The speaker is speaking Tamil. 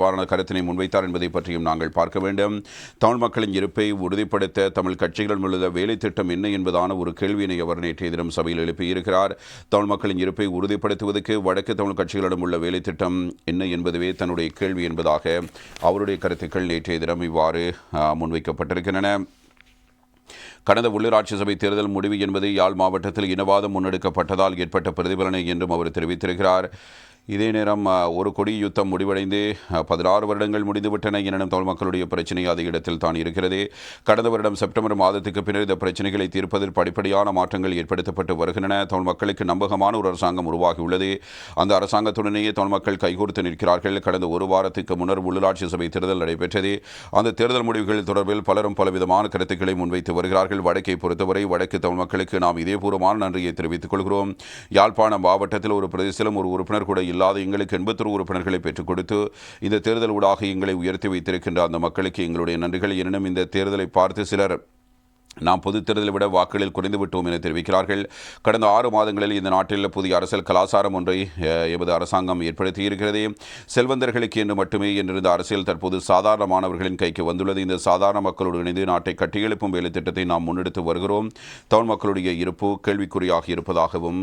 வாரான கருத்தினை முன்வைத்தார் என்பதை பற்றியும் நாங்கள் பார்க்க வேண்டும். தமிழ் மக்களின் இருப்பை உறுதிப்படுத்த தமிழ் கட்சிகள் உள்ள வேலை திட்டம் என்ன என்பதான ஒரு கேள்வியினை அவர் நேற்றைய தினம் சபையில் எழுப்பியிருக்கிறார். தமிழ் மக்களின் இருப்பை உறுதிப்படுத்துவதற்கு வடக்கு தமிழ் கட்சிகளிடம் உள்ள வேலை திட்டம் என்ன என்பதுவே தன்னுடைய கேள்வி என்பதாக அவருடைய கருத்துக்கள் நேற்றைய தினம் இவ்வாறு முன்வைக்கப்பட்டிருக்கின்றன. கடந்த உள்ளூராட்சி சபை தேர்தல் முடிவு என்பது யாழ் மாவட்டத்தில் இனவாதம் முன்னெடுக்கப்பட்டதால் ஏற்பட்ட பிரதிபலனை என்றும் அவர் தெரிவித்திருக்கிறார். இதே நேரம் ஒரு கொடி யுத்தம் முடிவடைந்து பதினாறு வருடங்கள் முடிந்துவிட்டன எனினும் தமிழ் மக்களுடைய பிரச்சனை அது இடத்தில் தான் இருக்கிறது. கடந்த வருடம் செப்டம்பர் மாதத்துக்கு பின்னர் இந்த பிரச்சனைகளை தீர்ப்பதில் படிப்படியான மாற்றங்கள் ஏற்படுத்தப்பட்டு வருகின்றன. தமிழ் மக்களுக்கு நம்பகமான ஒரு அரசாங்கம் உருவாகியுள்ளது. அந்த அரசாங்கத்துடனேயே தமிழ் மக்கள் கைகோர்த்து நிற்கிறார்கள். கடந்த ஒரு வாரத்துக்கு முன்னர் உள்ளாட்சி சபை தேர்தல் நடைபெற்றது. அந்த தேர்தல் முடிவுகள் தொடர்பில் பலரும் பலவிதமான கருத்துக்களை முன்வைத்து வருகிறார்கள். வடக்கை பொறுத்தவரை வடக்கு தமிழ் மக்களுக்கு நாம் இதேபூர்வமான நன்றியை தெரிவித்துக் கொள்கிறோம். யாழ்ப்பாணம் மாவட்டத்தில் ஒரு பிரதேசத்திலும் ஒரு உறுப்பினர் கூட இல்லாத எங்களுக்கு எண்பத்தொரு உறுப்பினர்களை பெற்றுக் கொடுத்து இந்த தேர்தல் ஊடாக எங்களை உயர்த்தி வைத்திருக்கின்ற அந்த மக்களுக்கு எங்களுடைய நன்றிகள். எனினும் இந்த தேர்தலை பார்த்து சிலர் நாம் பொதுத் தேர்தலை விட வாக்குகளில் குறைந்து விட்டோம் என தெரிவிக்கிறார்கள். கடந்த ஆறு மாதங்களில் இந்த நாட்டில் புதிய அரசியல் கலாச்சாரம் ஒன்றை எமது அரசாங்கம் ஏற்படுத்தியிருக்கிறது செல்வந்தர்களுக்கு என்று மட்டுமே என்றிருந்த அரசியல் தற்போது சாதாரணமானவர்களின் கைக்கு வந்துள்ளது. இந்த சாதாரண மக்களோடு இணைந்து நாட்டை கட்டியெழுப்பும் வேலை திட்டத்தை நாம் முன்னெடுத்து வருகிறோம். தமிழ் மக்களுடைய இருப்பு கேள்விக்குறியாக இருப்பதாகவும்